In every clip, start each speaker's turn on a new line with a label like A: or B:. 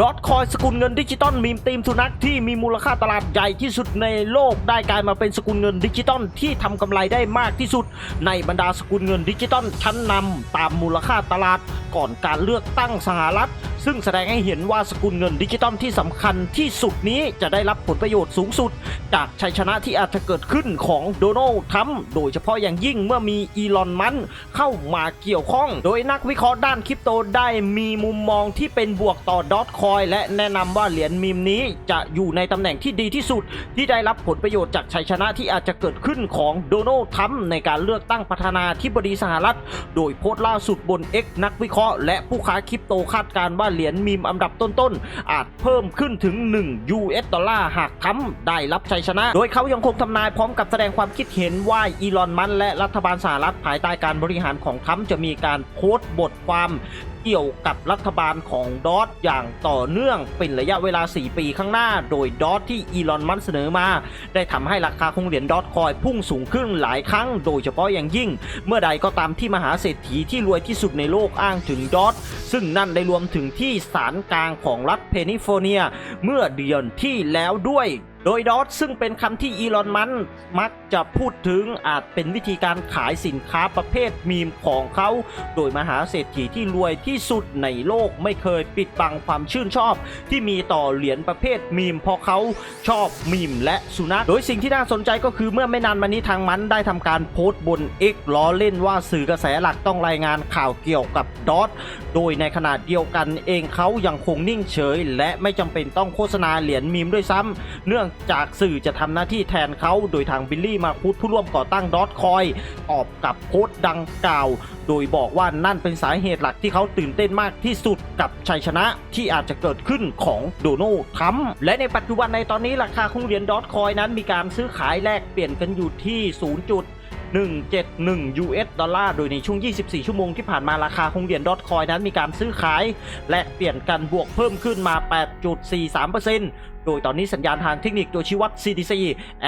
A: ดอทคอยสกุลเงินดิจิตอลมีมตีมสุนัขที่มีมูลค่าตลาดใหญ่ที่สุดในโลกได้กลายมาเป็นสกุลเงินดิจิตอลที่ทำกำไรได้มากที่สุด ในบรรดาสกุลเงินดิจิตอลชั้นนำตามมูลค่าตลาดก่อนการเลือกตั้งสหรัฐ ซึ่งแสดงให้เห็นว่าสกุลเงินดิจิตอลที่สำคัญที่สุดนี้จะได้รับผลประโยชน์สูงสุด จากชัยชนะที่อาจจะเกิดขึ้นของโดนัลด์ทรัมป์โดยเฉพาะอย่างยิ่งเมื่อมีอีลอนมัสเข้ามาเกี่ยวข้อง โดยนักวิเคราะห์ด้านคริปโตได้มีมุมมองที่เป็นบวกต่อดอทคอยและแนะนำว่าเหรียญมีมนี้จะอยู่ในตำแหน่งที่ดีที่สุด ที่ได้รับผลประโยชน์จากชัยชนะที่อาจจะเกิดขึ้นของโดนัลด์ทรัมป์ในการเลือกตั้งประธานาธิบดีสหรัฐ โดยโพสต์ล่าสุดบน X นักวิเคราะห์และผู้ค้าคริปโตคาดการณ์ว่าเหรียญมีมอันดับต้นๆ อาจเพิ่มขึ้นถึง 1 US ดอลลาร์หากทั้มได้รับชัยชนะ โดยเขายังคงทำนายพร้อมกับแสดงความคิดเห็นว่าอีลอนมัสและรัฐบาลสหรัฐภายใต้การบริหารของทรัมจะมีการโพสต์บทความเกี่ยวกับรัฐบาลของดอทอย่างต่อเนื่องเป็นระยะเวลา 4 ปีข้างหน้า โดยดอทที่อีลอนมัสเสนอมา ได้ทำให้ราคาของเหรียญดอทคอยพุ่งสูงขึ้นหลายครั้ง โดยเฉพาะอย่างยิ่ง เมื่อใดก็ตามที่มหาเศรษฐีที่รวยที่สุดในโลกอ้างถึงดอทซึ่งนั่นได้รวมถึงที่ศาลกลางของรัฐเพนิโฟเนีย เมื่อเดือนที่แล้วด้วย โดยดอทซึ่งเป็นคำที่อีลอนมัสก์มักจะพูดถึงอาจเป็นวิธีการขายสินค้าประเภทมีมของเขา โดยมหาเศรษฐีที่รวยที่สุดในโลกไม่เคยปิดบังความชื่นชอบ ที่มีต่อเหรียญประเภทมีมเพราะเขาชอบมีมและสุนัข โดยสิ่งที่น่าสนใจก็คือเมื่อไม่นานมานี้ทางมันได้ทำการโพสต์บน X ล้อเล่นว่าสื่อกระแสหลักต้องรายงานข่าวเกี่ยวกับดอทโดยในขณะเดียวกันเองเขายังคงนิ่งเฉย และไม่จำเป็นต้องโฆษณาเหรียญมีมด้วยซ้ำเนื่องจากสื่อจะทำหน้าที่แทนเขา โดยทางบิลลี่มาคุดผู้ร่วมก่อตั้งดอทคอยตอบกับโพสต์ดังกล่าว โดยบอกว่านั่นเป็นสาเหตุหลักที่เขาตื่นเต้นมากที่สุดกับชัยชนะที่อาจจะเกิดขึ้นของโดนัลด์ทรัมป์และในปัจจุบันในตอนนี้ราคาของเหรียญดอทคอยนั้นมีการซื้อขายแลกเปลี่ยนกันอยู่ที่ 0. 171 US ดอลลาร์ โดยในช่วง 24 ชั่วโมงที่ผ่านมาราคาของเหรียญดอทคอยนั้นมีการซื้อขาย แลกเปลี่ยนกันบวกเพิ่มขึ้นมา 8.43% โดยตอนนี้สัญญาณทางเทคนิคตัวชี้วัด CDC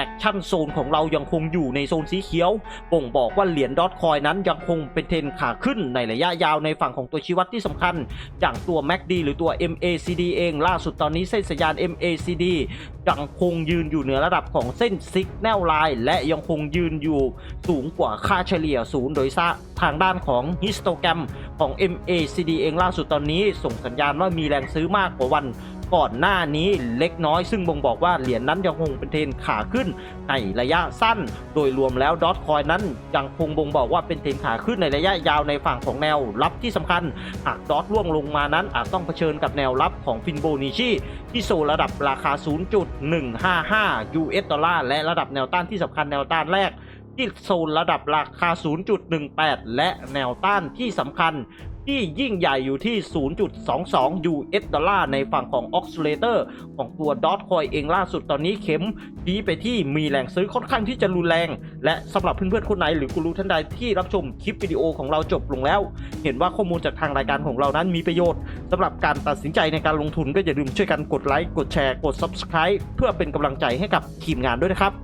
A: Action Zone ของเรายังคงอยู่ในโซนสีเขียวบ่งบอกว่าเหรียญดอทคอยนั้นยังคงเป็นเทรนขาขึ้นในระยะยาวในฝั่งของตัวชี้วัดที่สำคัญ อย่างตัว MACD หรือตัว MACD เองล่าสุดตอนนี้เส้นสัญญาณ MACD ยังคงยืนอยู่เหนือระดับของเส้น Signal Line และยังคงยืนอยู่สูงกว่าค่าเฉลี่ยศูนย์โดยทางด้านของฮิสโตแกรมของ MACD เองล่าสุดตอนนี้ส่งสัญญาณว่ามีแรงซื้อมากกว่าวัน ก่อนหน้านี้เล็กน้อย ซึ่งบ่งบอกว่าเหรียญนั้นยังคงเป็นเทรนขาขึ้นในระยะสั้น โดยรวมแล้วดอทคอยนั้นยังคงบ่งบอกว่าเป็นเทรนขาขึ้นในระยะยาวในฝั่งของแนวรับที่สำคัญ หากดอทร่วงลงมานั้นอาจต้องเผชิญกับแนวรับของฟินโบนิชีที่โซระดับราคา 0.155 US ดอลลาร์และระดับแนวต้านที่สำคัญแนวต้านแรกที่โซนระดับราคา 0.18 และแนวต้านที่สำคัญ ที่ยิ่งใหญ่อยู่ที่ 0.22 US ดอลลาร์ในฝั่งของ Oscillator ของตัว Dot Coin เองล่าสุดตอนนี้เข็มชี้ไปที่มีแรงซื้อค่อนข้างที่จะรุนแรง และสำหรับเพื่อนๆคนไหนหรือกูรู้ท่านใดที่รับชมคลิปวิดีโอของเราจบลงแล้ว เห็นว่าข้อมูลจากทางรายการของเรานั้นมีประโยชน์สำหรับการตัดสินใจในการลงทุนก็อย่าลืมช่วยกันกดไลค์กดแชร์กด Subscribe เพื่อเป็นกำลังใจให้กับทีมงานด้วยนะครับ